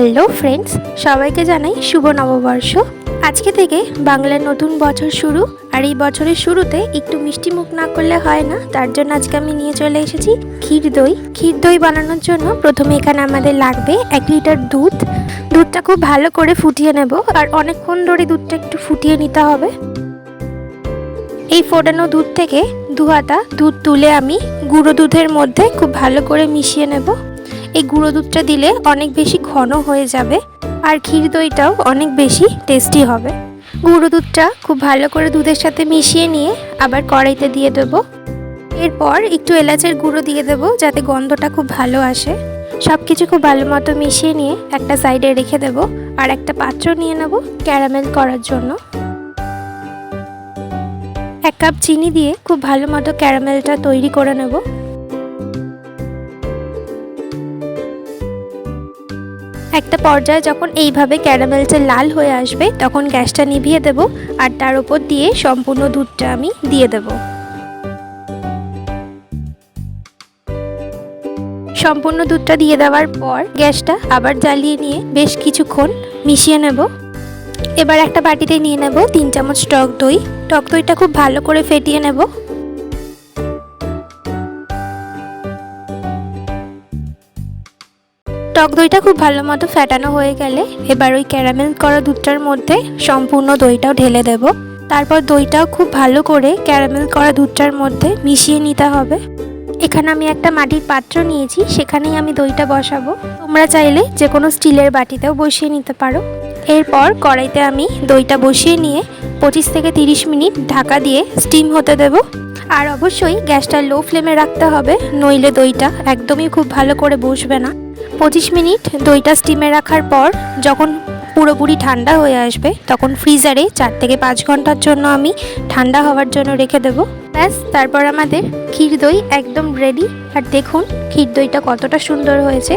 Hello friends, সবাইকে জানাই শুভ নববর্ষ। আজকে থেকে বাংলার নতুন বছর শুরু, আর এই বছরের শুরুতে একটু মিষ্টি মুখ না করলে হয় না, তার জন্য আজকে আমি নিয়ে চলে এসেছি ক্ষীর দই। ক্ষীর দই বানানোর জন্য প্রথমে এখানে আমাদের লাগবে এক লিটার দুধ। দুধটা খুব ভালো করে ফুটিয়ে নেব, আর অনেকক্ষণ ধরে দুধটা একটু ফুটিয়ে নিতে হবে। এই ফোটানো দুধ থেকে দু হাতা দুধ তুলে আমি গুঁড়ো দুধের মধ্যে খুব ভালো করে মিশিয়ে নেব। এই গুঁড়ো দুধটা দিলে অনেক বেশি ঘন হয়ে যাবে আর ক্ষীর দইটাও অনেক বেশি টেস্টি হবে। গুঁড়ো দুধটা খুব ভালো করে দুধের সাথে মিশিয়ে নিয়ে আবার কড়াইতে দিয়ে দেবো। এরপর একটু এলাচের গুঁড়ো দিয়ে দেবো যাতে গন্ধটা খুব ভালো আসে। সব কিছু খুব ভালো মতো মিশিয়ে নিয়ে একটা সাইডে রেখে দেবো আর একটা পাত্র নিয়ে নেব ক্যারামেল করার জন্য। এক কাপ চিনি দিয়ে খুব ভালো মতো ক্যারামেলটা তৈরি করে নেব। একটা পর্যায়ে যখন এইভাবে ক্যারামেলটা লাল হয়ে আসবে, তখন গ্যাসটা নিভিয়ে দেব আর তার উপর দিয়ে সম্পূর্ণ দুধটা আমি দিয়ে দেব। সম্পূর্ণ দুধটা দিয়ে দেওয়ার পর গ্যাসটা আবার জ্বালিয়ে নিয়ে বেশ কিছুক্ষণ মিশিয়ে নেব। এবার একটা বাটিতে নিয়ে নেব তিন চামচ টক দই। টক দইটা খুব ভালো করে ফেটিয়ে নেব। টক দইটা খুব ভালো মতো ফেটানো হয়ে গেলে এবার ওই ক্যারামেল করা দুধটার মধ্যে সম্পূর্ণ দইটাও ঢেলে দেব। তারপর দইটাও খুব ভালো করে ক্যারামেল করা দুধটার মধ্যে মিশিয়ে নিতে হবে। এখানে আমি একটা মাটির পাত্র নিয়েছি, সেখানেই আমি দইটা বসাবো। তোমরা চাইলে যে কোনো স্টিলের বাটিতেও বসিয়ে নিতে পারো। এরপর কড়াইতে আমি দইটা বসিয়ে নিয়ে পঁচিশ থেকে তিরিশ মিনিট ঢাকা দিয়ে স্টিম হতে দেব। আর অবশ্যই গ্যাসটা লো ফ্লেমে রাখতে হবে, নইলে দইটা একদমই খুব ভালো করে বসবে না। পঁচিশ মিনিট দইটা স্টিমে রাখার পর যখন পুরোপুরি ঠান্ডা হয়ে আসবে, তখন ফ্রিজারে চার থেকে পাঁচ ঘণ্টার জন্য আমি ঠান্ডা হওয়ার জন্য রেখে দেবো। ব্যাস, তারপর আমাদের ক্ষীর দই একদম রেডি আর দেখুন, ক্ষীর দইটা কতটা সুন্দর হয়েছে।